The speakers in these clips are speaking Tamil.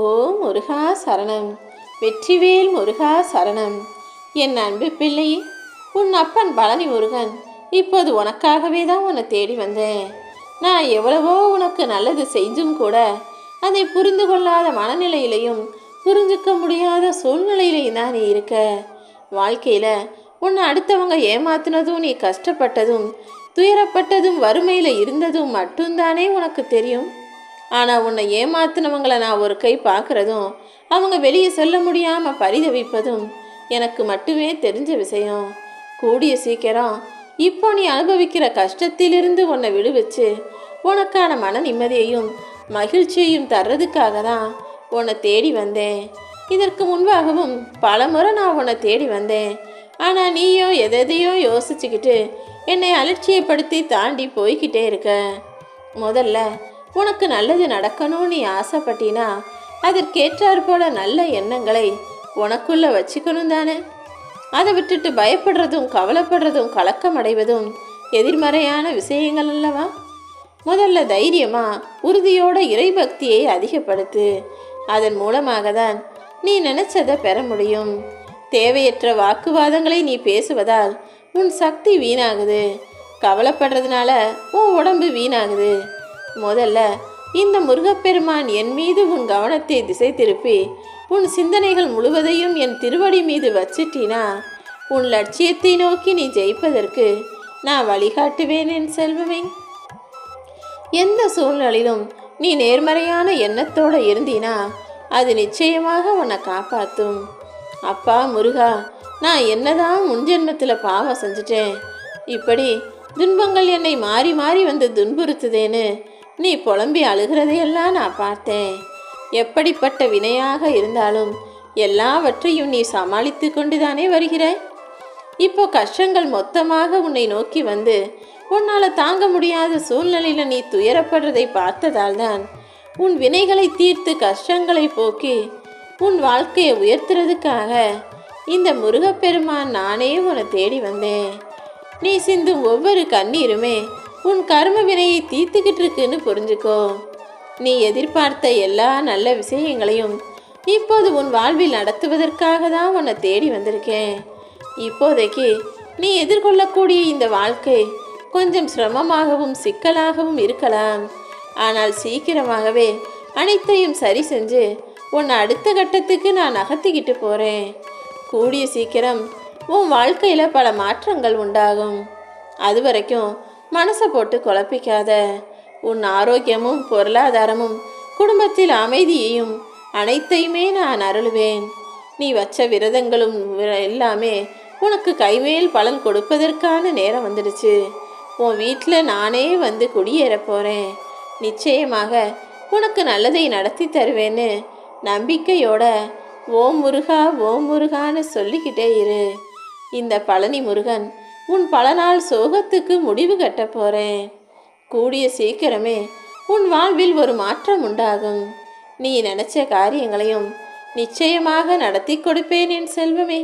ஓ முருகா சரணம். வெற்றிவேல் முருகா சரணம். என் அன்பு பிள்ளை உன் அப்பன் பழனி முருகன் இப்போது உனக்காகவே தான் உன்னை தேடி வந்தேன். நான் எவ்வளவோ உனக்கு நல்லது செஞ்சும் கூட அதை புரிந்து கொள்ளாத மனநிலையிலையும் புரிஞ்சுக்க முடியாத சூழ்நிலையிலையும் தான் நீ இருக்க. வாழ்க்கையில் உன்னை அடுத்தவங்க ஏமாத்தினதும் நீ கஷ்டப்பட்டதும் துயரப்பட்டதும் வறுமையில் இருந்ததும் மட்டும்தானே உனக்கு தெரியும். ஆனால் உன்னை ஏமாத்தினவங்களை நான் ஒரு கை பார்க்குறதும் அவங்க வெளியே சொல்ல முடியாமல் பரிதவிப்பதும் எனக்கு மட்டுமே தெரிஞ்ச விஷயம். கூடிய சீக்கிரம் இப்போ நீ அனுபவிக்கிற கஷ்டத்திலிருந்து உன்னை விடுவிச்சு உனக்கான மன நிம்மதியையும் மகிழ்ச்சியையும் தர்றதுக்காக தான் உன்னை தேடி வந்தேன். இதற்கு முன்பாகவும் பலமுறை நான் உன்னை தேடி வந்தேன். ஆனால் நீயோ எதையோ யோசிச்சுக்கிட்டு என்னை அலட்சியப்படுத்தி தாண்டி போய்கிட்டே இருக்க. முதல்ல உனக்கு நல்லது நடக்கணும்னு நீ ஆசைப்பட்டினா அதற்கேற்றாற் போல நல்ல எண்ணங்களை உனக்குள்ள வச்சுக்கணும் தானே? அதை விட்டுட்டு பயப்படுறதும் கவலைப்படுறதும் கலக்கம் அடைவதும் எதிர்மறையான விஷயங்கள் அல்லவா? முதல்ல தைரியமா உறுதியோட இறைபக்தியை அதிகப்படுத்து. அதன் மூலமாக தான் நீ நினைச்சதை பெற முடியும். தேவையற்ற வாக்குவாதங்களை நீ பேசுவதால் உன் சக்தி வீணாகுது. கவலைப்படுறதுனால உன் உடம்பு வீணாகுது. முதல்ல இந்த முருகப்பெருமான் என் மீது உன் கவனத்தை திசை திருப்பி உன் சிந்தனைகள் முழுவதையும் என் திருவடி மீது வச்சிட்டினா உன் லட்சியத்தை நோக்கி நீ ஜெயிப்பதற்கு நான் வழிகாட்டுவேன் என் செல்வமே. எந்த சூழ்நிலையிலும் நீ நேர்மறையான எண்ணத்தோட இருந்தீனா அது நிச்சயமாக உன்னை காப்பாற்றும் அப்பா முருகா நான் என்னதான் முன்ஜென்மத்தில் பாவம் செஞ்சுட்டேன் இப்படி துன்பங்கள் என்னை மாறி மாறி வந்து துன்புறுத்துதேன்னு நீ புலம்பி அழுகிறதையெல்லாம் நான் பார்த்தேன். எப்படிப்பட்ட வினையாக இருந்தாலும் எல்லாவற்றையும் நீ சமாளித்து கொண்டுதானே வருகிறாய்? இப்போ கஷ்டங்கள் மொத்தமாக உன்னை நோக்கி வந்து உன்னால் தாங்க முடியாத சூழ்நிலையில் நீ துயரப்படுறதை பார்த்ததால் தான் உன் வினைகளை தீர்த்து கஷ்டங்களை போக்கி உன் வாழ்க்கையை உயர்த்துறதுக்காக இந்த முருகப்பெருமான் நானே உன்னை தேடி வந்தேன். நீ சிந்தும் ஒவ்வொரு கண்ணீருமே உன் கர்ம வினையை தீர்த்துக்கிட்டு இருக்குன்னு புரிஞ்சுக்கோ. நீ எதிர்பார்த்த எல்லா நல்ல விஷயங்களையும் இப்போது உன் வாழ்வில் நடத்துவதற்காக தான் உன்னை தேடி வந்திருக்கேன். இப்போதைக்கு நீ எதிர்கொள்ளக்கூடிய இந்த வாழ்க்கை கொஞ்சம் சிரமமாகவும் சிக்கலாகவும் இருக்கலாம். ஆனால் சீக்கிரமாகவே அனைத்தையும் சரி செஞ்சு உன்னை அடுத்த கட்டத்துக்கு நான் நகர்த்திக்கிட்டு போகிறேன் கூடிய சீக்கிரம் உன் வாழ்க்கையில் பல மாற்றங்கள் உண்டாகும். அது வரைக்கும் மனசை போட்டு குழப்பிக்காத. உன் ஆரோக்கியமும் பொருளாதாரமும் குடும்பத்தில் அமைதியையும் அனைத்தையுமே நான் அருளுவேன். நீ வச்ச விரதங்களும் வி- எல்லாமே உனக்கு கைமேல் பலன் கொடுப்பதற்கான நேரம் வந்துடுச்சு. உன் வீட்டில் நானே வந்து குடியேற போகிறேன் நிச்சயமாக உனக்கு நல்லதை நடத்தி தருவேன்னு நம்பிக்கையோட ஓம் முருகா ஓம் முருகான்னு சொல்லிக்கிட்டே இரு. இந்த பழனி முருகன் உன் பல நாள் சோகத்துக்கு முடிவு கட்ட போகிறேன் கூடிய சீக்கிரமே உன் வாழ்வில் ஒரு மாற்றம் உண்டாகும். நீ நினைச்ச காரியங்களையும் நிச்சயமாக நடத்தி கொடுப்பேன் என் செல்வமே.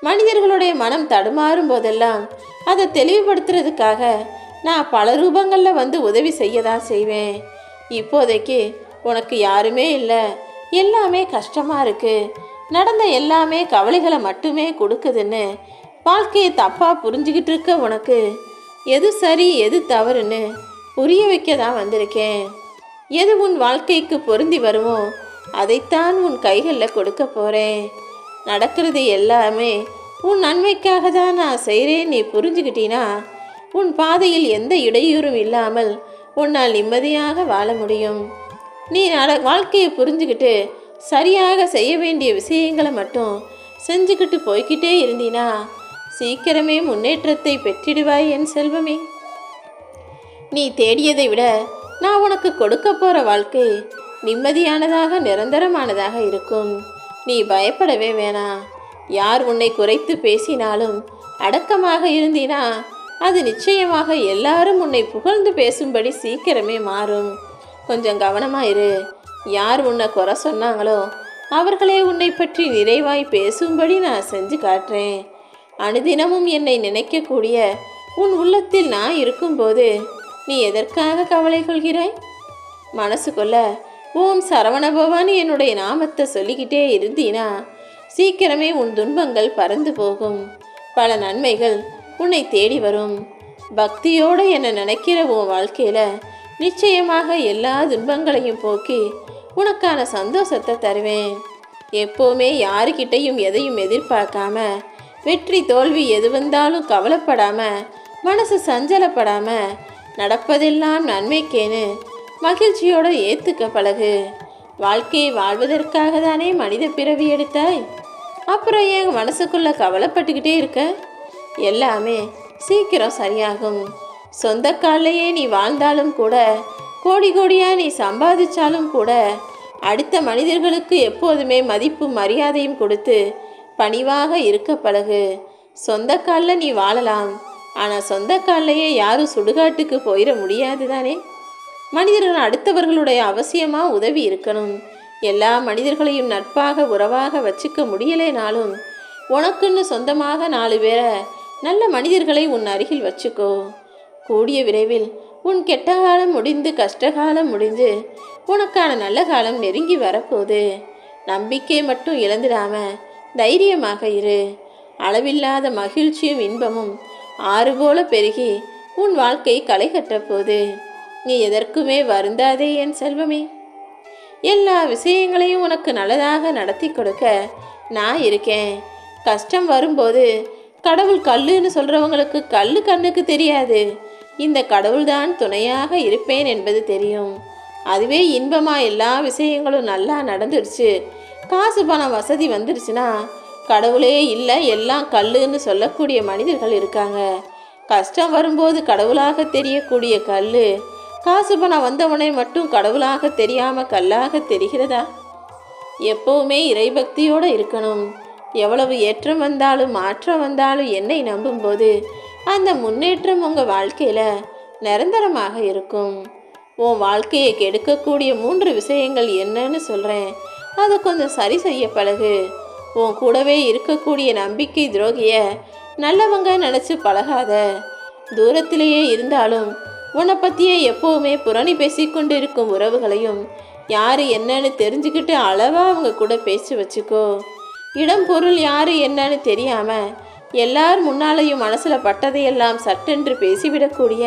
மனிதர்களுடைய மனம் தடுமாறும் போதெல்லாம் அதை தெளிவுபடுத்துறதுக்காக நான் பல ரூபங்களில் வந்து உதவி செய்ய தான் செய்வேன். இப்போதைக்கு உனக்கு யாருமே இல்லை. எல்லாமே கஷ்டமாக இருக்குது நடந்த எல்லாமே கவலைகளை மட்டுமே கொடுக்குதுன்னு வாழ்க்கையை தப்பாக புரிஞ்சுக்கிட்டு இருக்க உனக்கு எது சரி எது தவறுன்னு புரிய வைக்க தான் வந்திருக்கேன். எது உன் வாழ்க்கைக்கு பொருந்தி வருமோ அதைத்தான் உன் கைகளில் கொடுக்க போகிறேன் நடக்கிறது எல்லாமே உன் நன்மைக்காக தான் நான் செய்கிறேன் நீ புரிஞ்சுக்கிட்டீனா? உன் பாதையில் எந்த இடையூறும் இல்லாமல் உன்னால் நிம்மதியாக வாழ முடியும். நீ நட வாழ்க்கையை புரிஞ்சுக்கிட்டு சரியாக செய்ய வேண்டிய விஷயங்களை மட்டும் செஞ்சுக்கிட்டு போய்க்கிட்டே இருந்தீனா சீக்கிரமே முன்னேற்றத்தை பெற்றிடுவாய் என் செல்வமே. நீ தேடியதை விட நான் உனக்கு கொடுக்க போகிற வாழ்க்கை நிம்மதியானதாக நிரந்தரமானதாக இருக்கும். நீ பயப்படவே வேணாம் யார் உன்னை குறைத்து பேசினாலும் அடக்கமாக இருந்தீனா அது நிச்சயமாக எல்லாரும் உன்னை புகழ்ந்து பேசும்படி சீக்கிரமே மாறும். கொஞ்சம் கவனமாக இரு. யார் உன்னை குறை சொன்னாங்களோ அவர்களே உன்னை பற்றி நிறைவாய் பேசும்படி நான் செஞ்சு காட்டுறேன். அனுதினமும் என்னை நினைக்கக்கூடிய உன் உள்ளத்தில் நான் இருக்கும்போது நீ எதற்காக கவலை கொள்கிறாய்? மனசுக்குள்ள ஓம் சரவணபவான்னு என்னுடைய நாமத்தை சொல்லிக்கிட்டே இருந்தீனா சீக்கிரமே உன் துன்பங்கள் பறந்து போகும். பல நன்மைகள் உன்னை தேடி வரும். பக்தியோடு என்னை நினைக்கிற உன் வாழ்க்கையில் நிச்சயமாக எல்லா துன்பங்களையும் போக்கி உனக்கான சந்தோஷத்தை தருவேன். எப்போவுமே யாருக்கிட்டையும் எதையும் எதிர்பார்க்காம வெற்றி தோல்வி எது வந்தாலும் கவலைப்படாமல் மனசு சஞ்சலப்படாமல் நடப்பதெல்லாம் நன்மைக்கேன்னு மகிழ்ச்சியோட ஏற்றுக்க பழகு. வாழ்க்கையை வாழ்வதற்காக தானே மனித பிறவி எடுத்தாய்? அப்புறம் ஏன் மனசுக்குள்ள கவலைப்பட்டுக்கிட்டே இருக்க? எல்லாமே சீக்கிரம் சரியாகும். சொந்த காலையே நீ வாழ்ந்தாலும் கூட கோடி கோடியாக நீ சம்பாதிச்சாலும் கூட அடுத்த மனிதர்களுக்கு எப்போதுமே மதிப்பும் மரியாதையும் கொடுத்து பணிவாக இருக்க பழகு. சொந்த காலில் நீ வாழலாம். ஆனால் சொந்த காலிலேயே யாரும் சுடுகாட்டுக்கு போயிட முடியாது தானே மனிதர்கள் அடுத்தவர்களுடைய அவசியமாக உதவி இருக்கணும். எல்லா மனிதர்களையும் நட்பாக உறவாக வச்சுக்க முடியலைனாலும் உனக்குன்னு சொந்தமாக நாலு பேரை நல்ல மனிதர்களை உன் அருகில் வச்சுக்கோ. கூடிய விரைவில் உன் கெட்ட காலம் முடிந்து கஷ்டகாலம் முடிந்து உனக்கான நல்ல காலம் நெருங்கி வரப்போகுது. நம்பிக்கை மட்டும் இழந்துடாமல் தைரியமாக இரு. அளவில்லாத மகிழ்ச்சியும் இன்பமும் ஆறு போல பெருகி உன் வாழ்க்கை களை கட்டப்போது நீ எதற்குமே வருந்தாதே என் செல்வமே. எல்லா விஷயங்களையும் உனக்கு நல்லதாக நடத்தி கொடுக்க நான் இருக்கேன். கஷ்டம் வரும்போது கடவுள் கல்லுன்னு சொல்கிறவங்களுக்கு கல் கண்ணுக்கு தெரியாது. இந்த கடவுள்தான் துணையாக இருப்பேன் என்பது தெரியும். அதுவே இன்பமாக எல்லா விஷயங்களும் நல்லா நடந்துருச்சு காசு பணம் வசதி வந்துருச்சுன்னா கடவுளே இல்லை எல்லாம் கல்லுன்னு சொல்லக்கூடிய மனிதர்கள் இருக்காங்க. கஷ்டம் வரும்போது கடவுளாக தெரியக்கூடிய கல் காசு பணம் வந்தவனை மட்டும் கடவுளாக தெரியாமல் கல்லாக தெரிகிறதா? எப்பவுமே இறைபக்தியோடு இருக்கணும். எவ்வளவு ஏற்றம் வந்தாலும் மாற்றம் வந்தாலும் என்னை நம்பும்போது அந்த முன்னேற்றம் உங்கள் வாழ்க்கையில் நிரந்தரமாக இருக்கும். உன் வாழ்க்கையை கெடுக்கக்கூடிய மூன்று விஷயங்கள் என்னன்னு சொல்கிறேன் அதை கொஞ்சம் சரி செய்ய பழகு. உன் கூடவே இருக்கக்கூடிய நம்பிக்கை துரோகிய நல்லவங்க நினச்சி பழகாத. தூரத்திலேயே இருந்தாலும் உன்னை பற்றியே எப்போவுமே புரணி பேசிக்கொண்டு இருக்கும் உறவுகளையும் யார் என்னன்னு தெரிஞ்சுக்கிட்டு அளவாக அவங்க கூட பேசி வச்சுக்கோ. இடம் பொருள் யார் என்னன்னு தெரியாமல் எல்லார் முன்னாலையும் மனசில் பட்டதையெல்லாம் சட்டென்று பேசிவிடக்கூடிய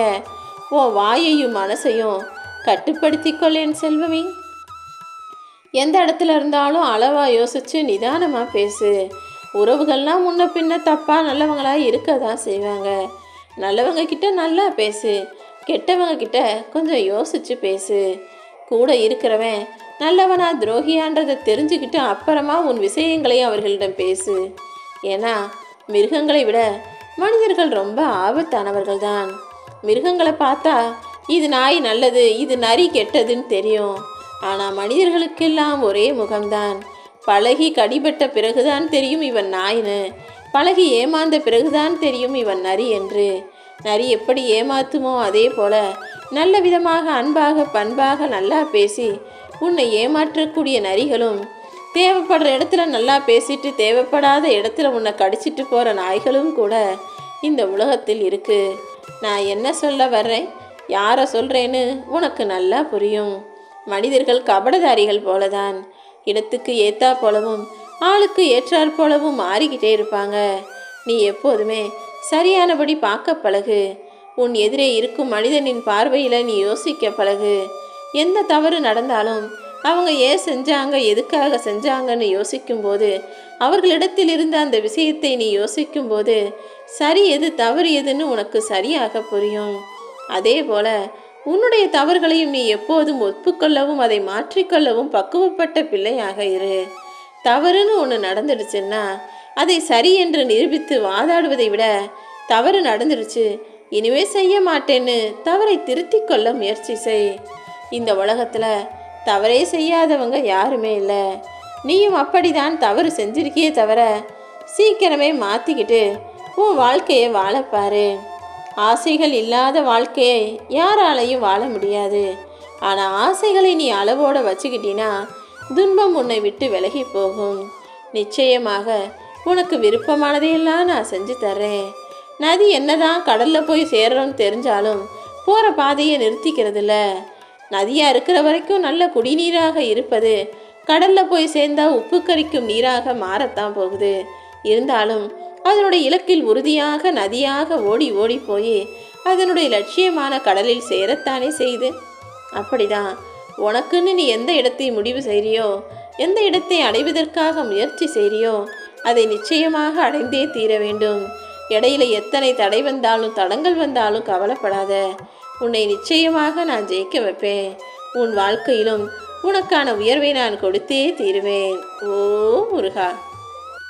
உன் வாயையும் மனசையும் கட்டுப்படுத்திக்கொள்ளேன் செல்வமே. எந்த இடத்துல இருந்தாலும் அளவாக யோசிச்சு நிதானமாக பேசு. உறவுகள்லாம் முன்ன பின்ன தப்பாக நல்லவங்களாக இருக்க தான் செய்வாங்க. நல்லவங்க கிட்ட நல்லா பேசு. கெட்டவங்க கிட்ட கொஞ்சம் யோசிச்சு பேசு. கூட இருக்கிறவன் நல்லவனா துரோகியான்றதை தெரிஞ்சுக்கிட்டு அப்புறமா உன் விஷயங்களையும் அவர்களிடம் பேசு. ஏன்னா மிருகங்களை விட மனிதர்கள் ரொம்ப ஆபத்தானவர்கள் தான் மிருகங்களை பார்த்தா இது நாய் நல்லது இது நரி கெட்டதுன்னு தெரியும். ஆனால் மனிதர்களுக்கெல்லாம் ஒரே முகம்தான். பழகி கடிபட்ட பிறகுதான் தெரியும் இவன் நாயின்னு. பழகி ஏமாந்த பிறகுதான் தெரியும் இவன் நரி என்று. நரி எப்படி ஏமாத்துமோ அதே போல நல்ல விதமாக அன்பாக பண்பாக நல்லா பேசி உன்னை ஏமாற்றக்கூடிய நரிகளும் தேவைப்படுற இடத்துல நல்லா பேசிட்டு தேவைப்படாத இடத்துல உன்னை கடிச்சிட்டு போகிற நாய்களும் கூட இந்த உலகத்தில் இருக்கு. நான் என்ன சொல்ல வர்றேன்? யாரை சொல்கிறேன்னு உனக்கு நல்லா புரியும். மனிதர்கள் கபடதாரிகள் போலதான். இடத்துக்கு ஏத்தா போலவும் ஆளுக்கு ஏற்றாற் போலவும் மாறிக்கிட்டே இருப்பாங்க. நீ எப்போதுமே சரியானபடி பார்க்க பழகு. உன் எதிரே இருக்கும் மனிதனின் பார்வையில் நீ யோசிக்க பழகு. எந்த தவறு நடந்தாலும் அவங்க ஏன் செஞ்சாங்க எதுக்காக செஞ்சாங்கன்னு யோசிக்கும்போது அவர்களிடத்தில் இருந்த அந்த விஷயத்தை நீ யோசிக்கும்போது சரி எது தவறு எதுன்னு உனக்கு சரியாக புரியும். அதே போல உன்னுடைய தவறுகளையும் நீ எப்போதும் ஒப்புக்கொள்ளவும் அதை மாற்றிக்கொள்ளவும் பக்குவப்பட்ட பிள்ளையாக இரு. தவறுன்னு ஒன்று நடந்துடுச்சுன்னா அதை சரி என்று நிரூபித்து வாதாடுவதை விட தவறு நடந்துடுச்சு இனிமே செய்ய மாட்டேன்னு தவறை திருத்தி கொள்ள முயற்சி செய். இந்த உலகத்தில் தவறே செய்யாதவங்க யாருமே இல்லை. நீயும் அப்படிதான் தவறு செஞ்சிருக்கியே தவிர சீக்கிரமே மாற்றிக்கிட்டு உன் வாழ்க்கையை வாழப்பாரு ஆசைகள் இல்லாத வாழ்க்கையை யாராலையும் வாழ முடியாது. ஆனால் ஆசைகளை நீ அளவோடு வச்சுக்கிட்டினா துன்பம் உன்னை விட்டு விலகி போகும். நிச்சயமாக உனக்கு விருப்பமானதையெல்லாம் நான் செஞ்சு தர்றேன். நதி என்னதான் கடலில் போய் சேரணும்னு தெரிஞ்சாலும் போகிற பாதையை நிறுத்திக்கிறதில்ல. நதியாக இருக்கிற வரைக்கும் நல்ல குடிநீராக இருப்பது கடலில் போய் சேர்ந்தால் உப்பு கரிக்கும் நீராக மாறத்தான் போகுது. இருந்தாலும் அதனுடைய இலக்கில் உறுதியாக நதியாக ஓடி ஓடி போய் அதனுடைய லட்சியமான கடலில் சேரத்தானே செய்து. அப்படிதான். உனக்குன்னு நீ எந்த இடத்தை முடிவு செய்கிறியோ எந்த இடத்தை அடைவதற்காக முயற்சி செய்கிறியோ அதை நிச்சயமாக அடைந்தே தீர வேண்டும். இடையில எத்தனை தடை வந்தாலும் தடங்கள் வந்தாலும் கவலைப்படாத. உன்னை நிச்சயமாக நான் ஜெயிக்க வைப்பேன். உன் வாழ்க்கையிலும் உனக்கான உயர்வை நான் கொடுத்தே தீருவேன். ஓ முருகா.